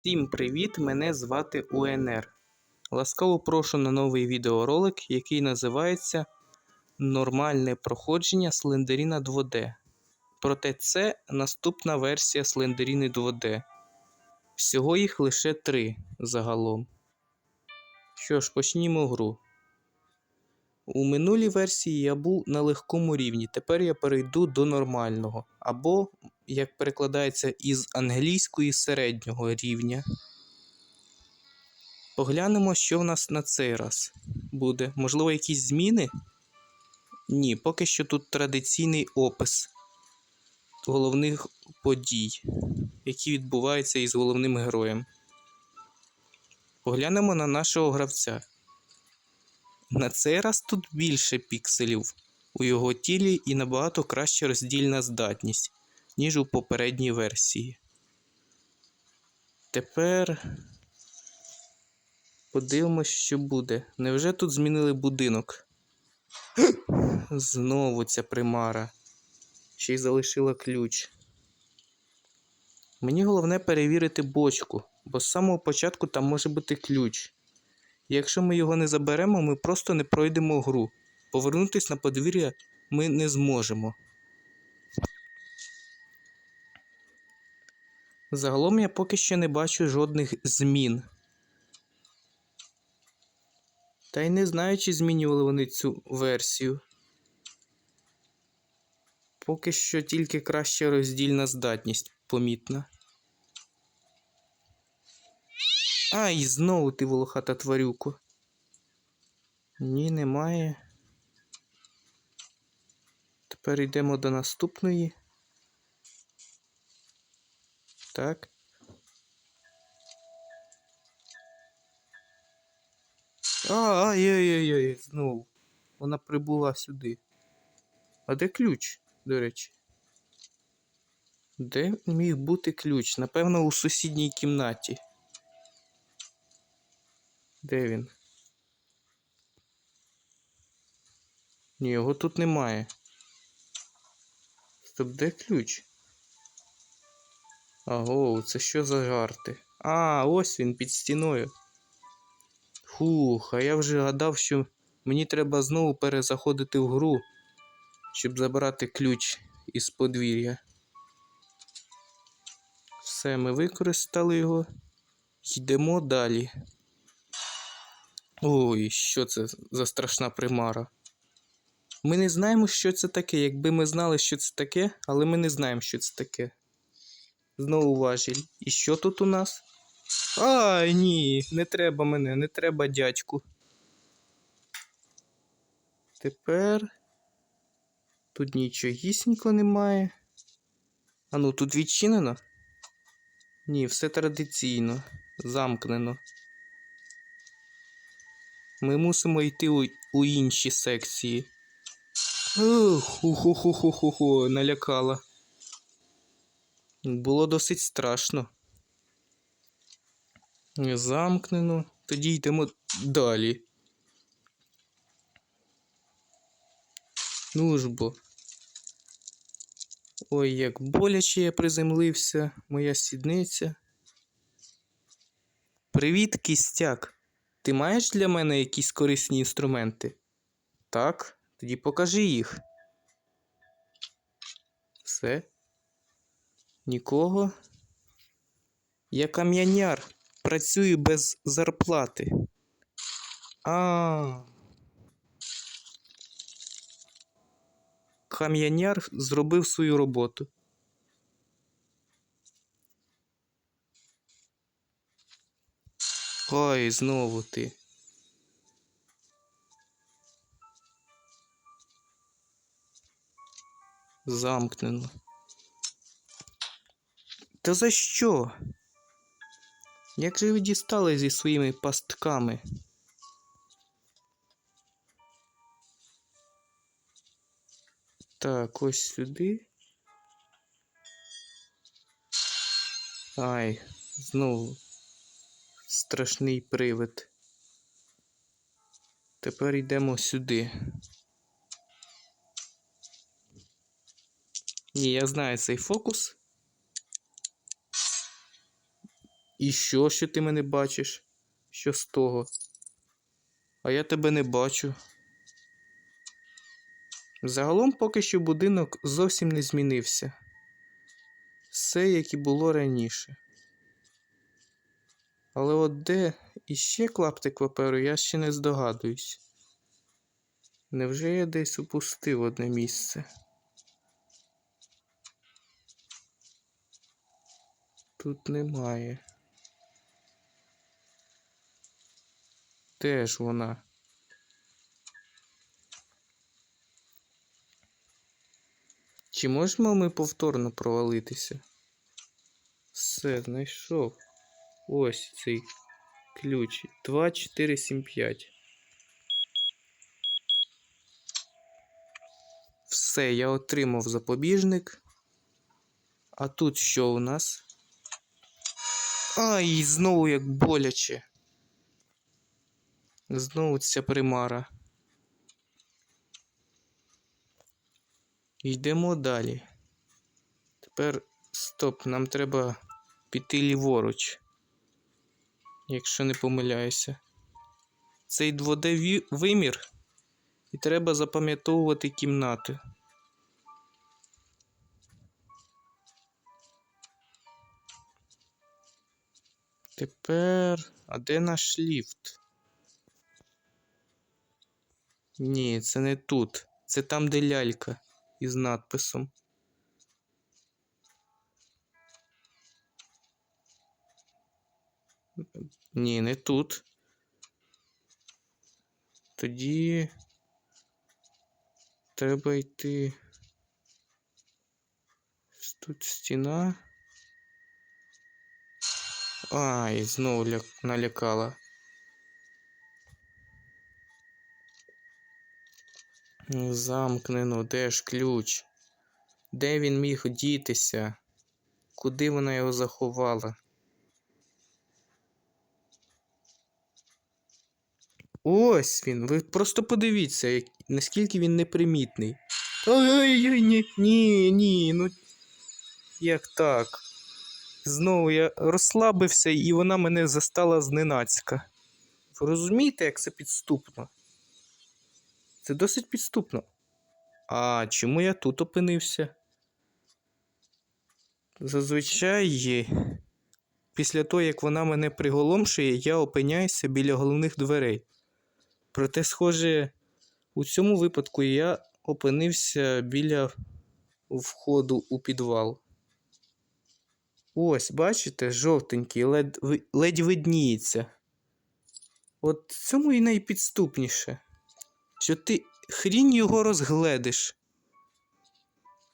Всім привіт! Мене звати УНР. Ласкаво прошу на новий відеоролик, який називається Нормальне проходження Слендеріна 2D. Проте це наступна версія Слендеріни 2D. Всього їх лише три загалом. Що ж, почнімо гру. У минулій версії я був на легкому рівні, тепер я перейду до нормального, або, як перекладається із англійської середнього рівня. Поглянемо, що в нас на цей раз буде. Можливо, якісь зміни? Ні, поки що тут традиційний опис головних подій, які відбуваються із головним героєм. Поглянемо на нашого гравця. На цей раз тут більше пікселів у його тілі і набагато краща роздільна здатність, ніж у попередній версії. Тепер подивимось, що буде. Невже тут змінили будинок? Знову ця примара. Ще й залишила ключ. Мені головне перевірити бочку, бо з самого початку там може бути ключ. Якщо ми його не заберемо, ми просто не пройдемо гру. Повернутися на подвір'я ми не зможемо. Загалом я поки що не бачу жодних змін. Та й не знаю, чи змінювали вони цю версію. Поки що тільки краща роздільна здатність помітна. Ай, знову ти волохата тварюко. Ні, немає. Тепер йдемо до наступної. Так. А, ай-яй-яй-яй, знову. Вона прибула сюди. А де ключ, до речі? Де міг бути ключ? Напевно, у сусідній кімнаті. Де він? Ні, його тут немає. Стоп, де ключ? Аго, це що за жарти? А, ось він під стіною. Фух, а я вже гадав, що мені треба знову перезаходити в гру, щоб забрати ключ із подвір'я. Все, ми використали його. Йдемо далі. Ой, що це за страшна примара? Ми не знаємо, що це таке. Якби ми знали, що це таке, але ми не знаємо, що це таке. Знову важіль. І що тут у нас? Ай, ні, не треба мене, не треба дядьку. Тепер тут нічогісінько немає. А ну тут відчинено? Ні, все традиційно, замкнено. Ми мусимо йти у, у інші секції. Ух, ху-ху-ху-ху-ху, налякала. Було досить страшно. Замкнено. Тоді йдемо далі. Ну ж бо. Ой, як боляче я приземлився, моя сідниця. Привіт, кістяк. Ти маєш для мене якісь корисні інструменти? Так, тоді покажи їх. Все. Нікого. Я кам'яняр. Працюю без зарплати. А. Кам'яняр зробив свою роботу. Ой, знову ти. Замкнено. Та за що? Як же ви дістали зі своїми пастками? Так, ось сюди. Ай, знову страшний привид. Тепер йдемо сюди. Ні, я знаю цей фокус. І що, що ти мене бачиш? Що з того? А я тебе не бачу. Загалом поки що будинок зовсім не змінився. Все, як і було раніше. Але от де іще клаптик паперу, я ще не здогадуюсь. Невже я десь упустив одне місце? Тут немає. Де ж вона? Чи можемо ми повторно провалитися? Все, знайшов. Ось цей ключ. 2, 4, 7, 5. Все, я отримав запобіжник. А тут що у нас? Ай, знову як боляче. Знову ця примара. Йдемо далі. Тепер стоп, нам треба піти ліворуч. Якщо не помиляюся. Цей 2D вимір. І треба запам'ятовувати кімнати. Тепер. А де наш ліфт? Ні, це не тут. Це там, де лялька із надписом. Ні, не тут. Тоді треба йти. Тут стіна. Ай, знову ля... налякала. Замкнено, де ж ключ? Де він міг дітися? Куди вона його заховала? Ось він. Ви просто подивіться, наскільки він непримітний. Ой-ой-ой, ні, ні, ні, ну як так? Знову я розслабився, і вона мене застала зненацька. Ви розумієте, як це підступно? Це досить підступно. А чому я тут опинився? Зазвичай, після того, як вона мене приголомшує, я опиняюся біля головних дверей. Проте, схоже, у цьому випадку я опинився біля входу у підвал. Ось, бачите, жовтенький, ледь, ледь видніється. От цьому і найпідступніше. Що ти хрінь його розгледиш.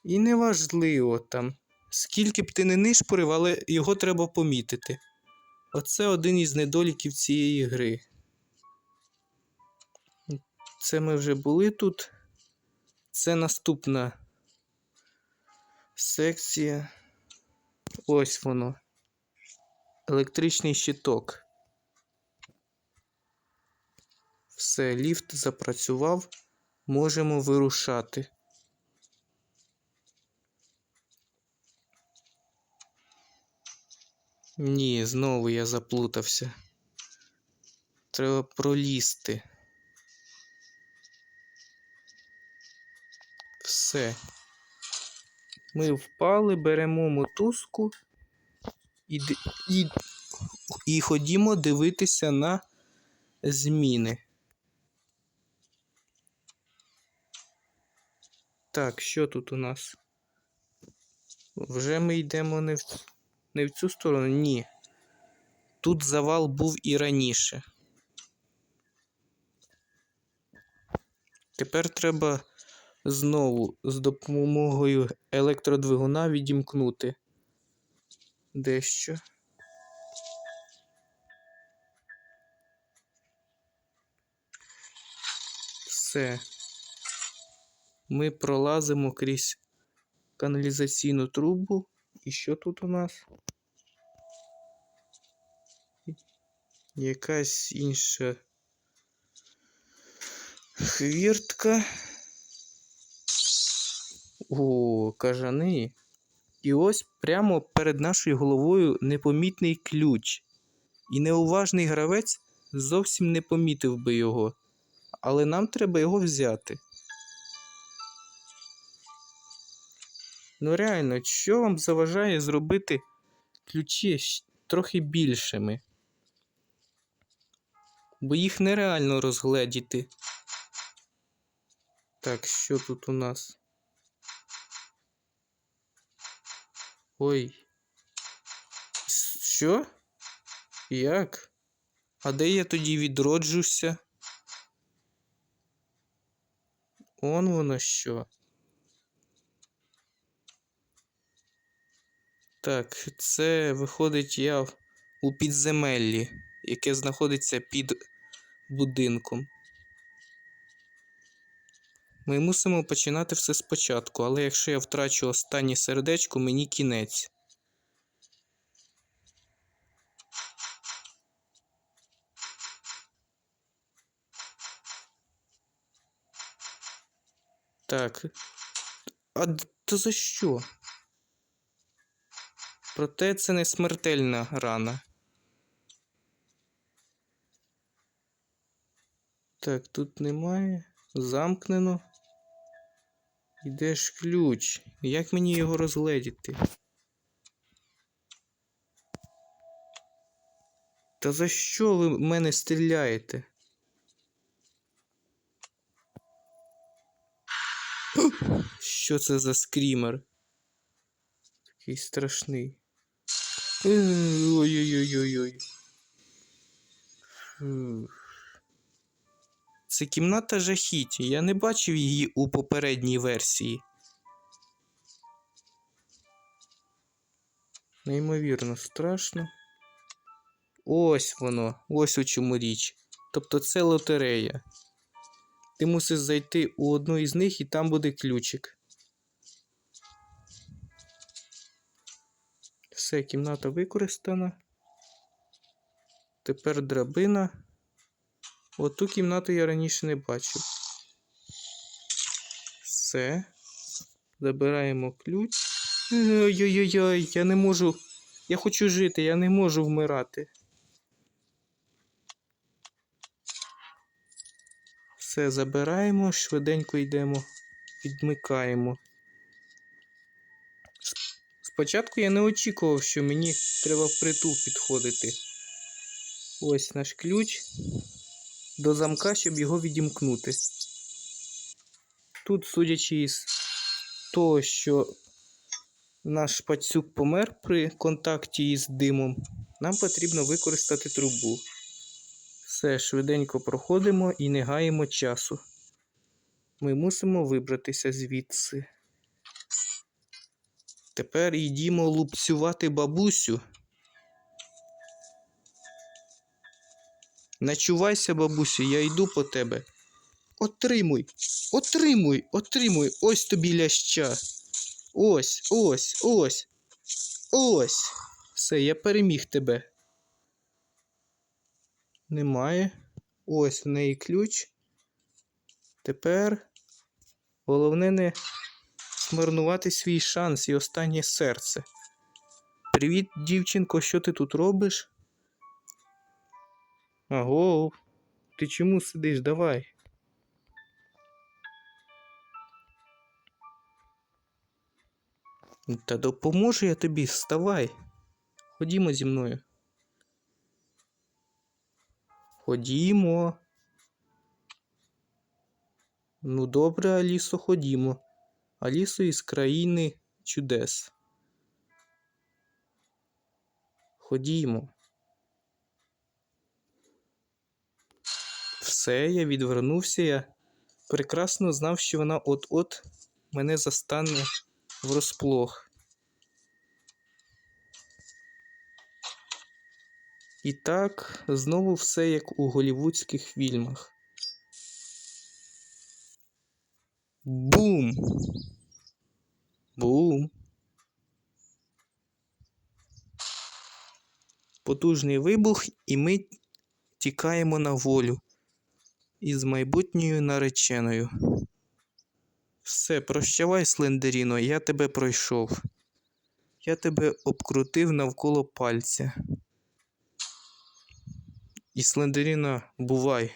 І неважливо там, скільки б ти не нишпорив, але його треба помітити. Оце один із недоліків цієї гри. Це ми вже були тут. Це наступна секція. Ось воно. Електричний щиток. Все, ліфт запрацював. Можемо вирушати. Ні, знову я заплутався. Треба пролізти. Все. Ми впали, беремо мотузку і, і, і ходімо дивитися на зміни. Так, що тут у нас? Вже ми йдемо не в, не в цю сторону? Ні. Тут завал був і раніше. Тепер треба знову з допомогою електродвигуна відімкнути дещо. Все. Ми пролазимо крізь каналізаційну трубу. І що тут у нас? Якась інша хвіртка. О, кажани. І ось прямо перед нашою головою непомітний ключ. І неуважний гравець зовсім не помітив би його. Але нам треба його взяти. Ну реально, що вам заважає зробити ключі трохи більшими? Бо їх нереально розгледіти. Так, що тут у нас? Ой. Що? Як? А де я тоді відроджуся? Он воно що. Так, це виходить я у підземеллі, яке знаходиться під будинком. Ми мусимо починати все спочатку, але якщо я втрачу останнє сердечко, мені кінець. Так. А то за що? Проте це не смертельна рана. Так, тут немає. Замкнено. І де ж ключ? Як мені його розгледіти? Та за що ви в мене стріляєте? Що це за скрімер? Такий страшний. Е, Ой-ой-ой-ой-ой. Це кімната жахіть. Я не бачив її у попередній версії. Неймовірно страшно. Ось воно, ось у чому річ. Тобто це лотерея. Ти мусиш зайти у одну із них і там буде ключик. Все, кімната використана. Тепер драбина. Оту кімнату я раніше не бачив. Все. Забираємо ключ. Ой-ой-ой, я не можу. Я хочу жити, я не можу вмирати. Все забираємо, швиденько йдемо, відмикаємо. Спочатку я не очікував, що мені треба впритул підходити. Ось наш ключ до замка, щоб його відімкнути. Тут, судячи із того, що наш пацюк помер при контакті із димом, нам потрібно використати трубу. Все, швиденько проходимо і не гаємо часу. Ми мусимо вибратися звідси. Тепер йдімо лупцювати бабусю. Начувайся, бабусю, я йду по тебе. Отримуй, отримуй, отримуй, ось тобі ляща. Ось, ось, ось. Ось. Все, я переміг тебе. Немає. Ось в неї ключ. Тепер головне не змарнувати свій шанс і останнє серце. Привіт, дівчинко, що ти тут робиш? Аго, ти чому сидиш? Давай. Та допоможу я тобі, вставай. Ходімо зі мною. Ходімо. Ну, добре, Алісо, ходімо. Алісо із країни чудес. Ходімо. Все, я відвернувся. Я прекрасно знав, що вона от-от мене застане врозплох. І так, знову все як у голівудських фільмах. Бум! Бум! Потужний вибух, і ми тікаємо на волю із майбутньою нареченою. Все, прощавай, Слендеріно, я тебе пройшов. Я тебе обкрутив навколо пальця. І Слендеріно, бувай.